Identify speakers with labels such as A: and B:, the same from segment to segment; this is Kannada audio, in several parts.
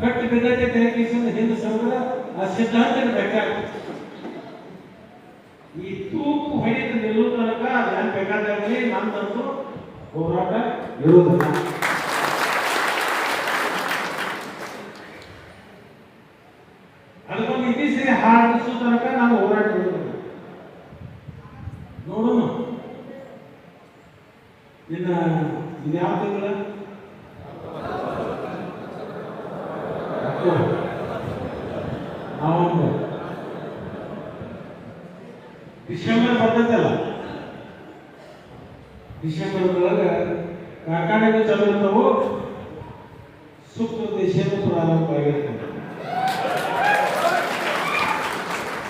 A: ಕಟ್ಟಿ ಬಿದ್ದತೆ ತೆಲಕಿಸಿದ ಹಿಂದೂ ಸಮುದ್ರ ಆ ಸಿದ್ಧಾಂತ ಬೇಕಾಗ್ತದೆ ಈ ತೂಕು ಹೊಡೆದು ನಿಲ್ಲುವ ತನಕ ನಾನು ಬೇಕಾದಾಗಲಿ ನಮ್ದಂತೂ ಹೋರಾಟ ಇರುವುದಿಲ್ಲ. ಅದಕ್ಕೊಂದು ಇತ್ತೀಚೆಗೆ ಹಾಡಿಸೋ ತನಕ ನಾವು ಹೋರಾಟ ಇರುವುದಿಲ್ಲ. ನೋಡೋಣ. ಇನ್ನ ಇದ್ಯಾವ ತಿಂಗಳ? ನವೆಂಬರ್ ಡಿಸೆಂಬರ್ ಬರ್ತೈತಲ್ಲ ಡಿಸೆಂಬರ್ ಒಳಗೆ ಕಾರ್ಖಾನೆಗಳು ಚಾಲು ಇರ್ತಾವು ಸೂಕ್ತ ದೇಶನೂ ಪ್ರಾರಂಭ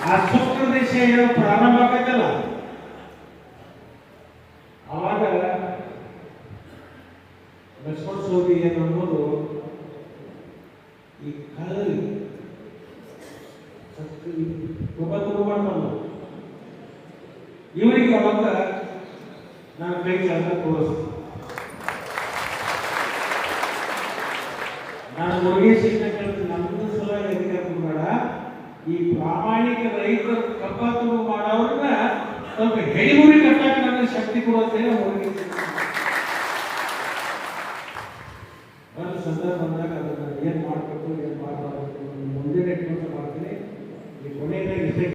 A: ಆ ಸೂಕ್ತ ದೇಶ ಏನು ಪ್ರಾರಂಭ ಆಗತ್ತಲ್ಲ ಅವಾಗ ಲಕ್ಷ್ಮಣ ಸೋದಿ ಏನು ಅನ್ನೋದು ಈ ಅವಾಗ ನಾನು ಕೈ ನಾನು ಅಧಿಕಾರ ಬೇಡ ಈ ಪ್ರಾಮಾಣಿಕ ರೈತರು ಕಬ್ಬ ತುಂಬ ಮಾಡೋರನ್ನ ಸ್ವಲ್ಪ ಹೆಡಿಗುರಿ ಕಟ್ಟಕ್ಕೆ ನನಗೆ ಶಕ್ತಿ ಕೊಡುತ್ತೆ ಮುರುಗೇಶ್ ಏನು ಮಾಡಬೇಕು